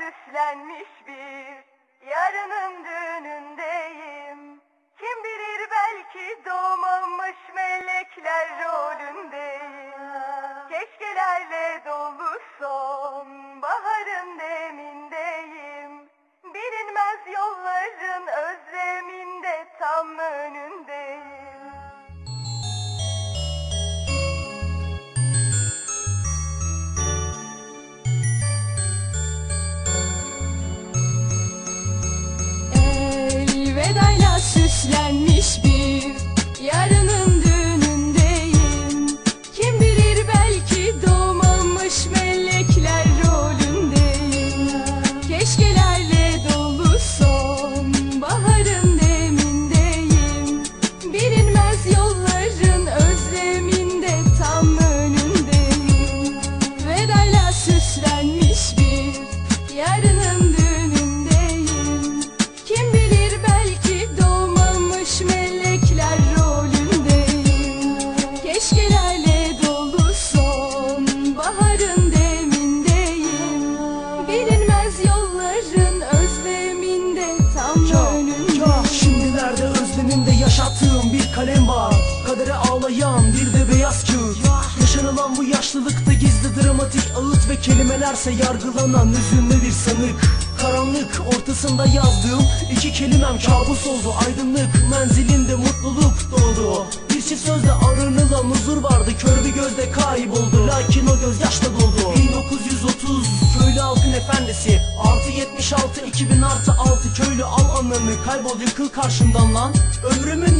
süslenmiş bir yarının düğünündeyim. Kim bilir belki doğmamış melekler rolündeyim. Keşkelerle Süslenmiş bir Ağlayan bir de beyaz kağıt. Yaşanılan bu yaşlılıkta gizli dramatik ağıt Ve kelimelerse yargılanan hüzünlü bir sanık. Karanlık ortasında yazdığım iki kelimem kabus oldu. Aydınlık menzilinde mutluluk doğdu. Bir çift sözle aranılan huzur vardı. Kör bir gözde kayboldu. Lakin o göz yaşla doldu 1930 köylü halkın efendisi. Artı 76 2000 artı 6 köylü al ananı. Kaybol yıkıl karşımdan lan. Ömrümün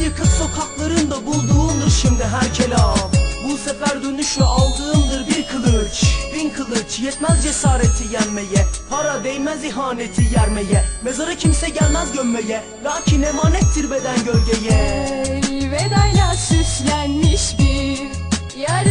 dönüşü aldığımdır bir kılıç. Bin kılıç yetmez cesareti yenmeye. Para değmez ihaneti yermeye. Mezara kimse gelmez gömmeye. Lakin emanettir beden gölgeye. Elvedayla süslenmiş bir yarının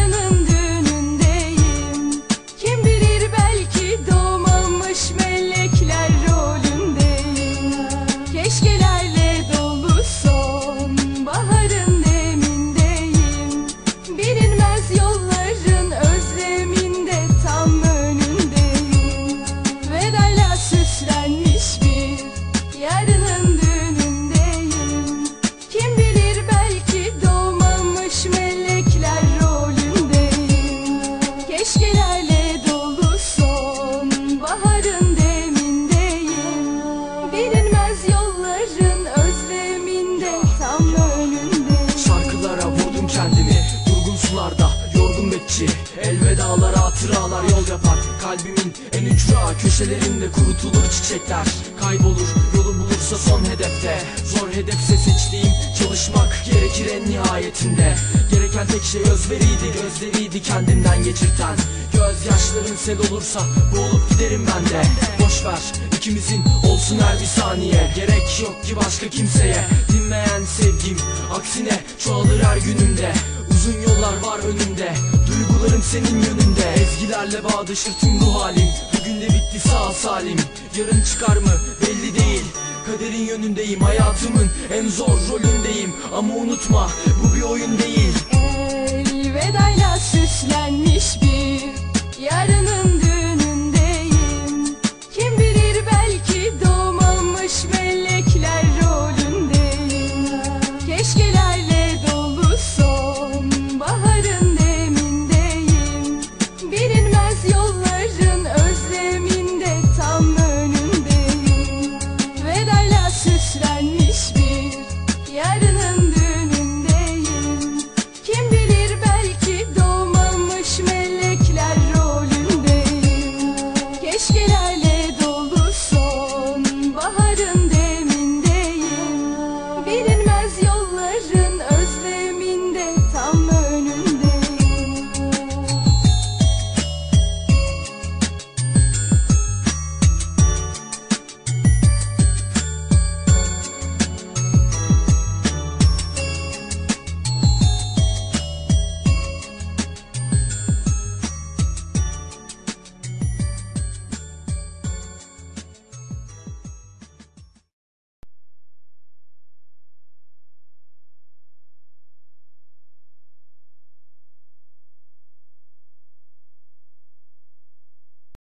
Kalbimin en ücra köşelerinde kurutulur çiçekler. Kaybolur yolu bulursa son hedefte. Zor hedefse seçtiğim çalışmak gerekir en nihayetinde. Gereken tek şey özveriydi gözleriydi kendimden geçirten. Gözyaşların sel olursa boğulup giderim ben de. Boş ver ikimizin olsun her bir saniye. Gerek yok ki başka kimseye. Dinmeyen sevgim aksine çoğalır her günümde. Uzun yollar var önümde Duygularım senin yönünde Ezgilerle bağdaşır tüm ruh halim. Bugün de bitti sağ salim. Yarın çıkar mı belli değil. Kaderin yönündeyim hayatımın en zor rolündeyim. Ama unutma bu bir oyun değil. Elvedayla süslenmiş bir yarının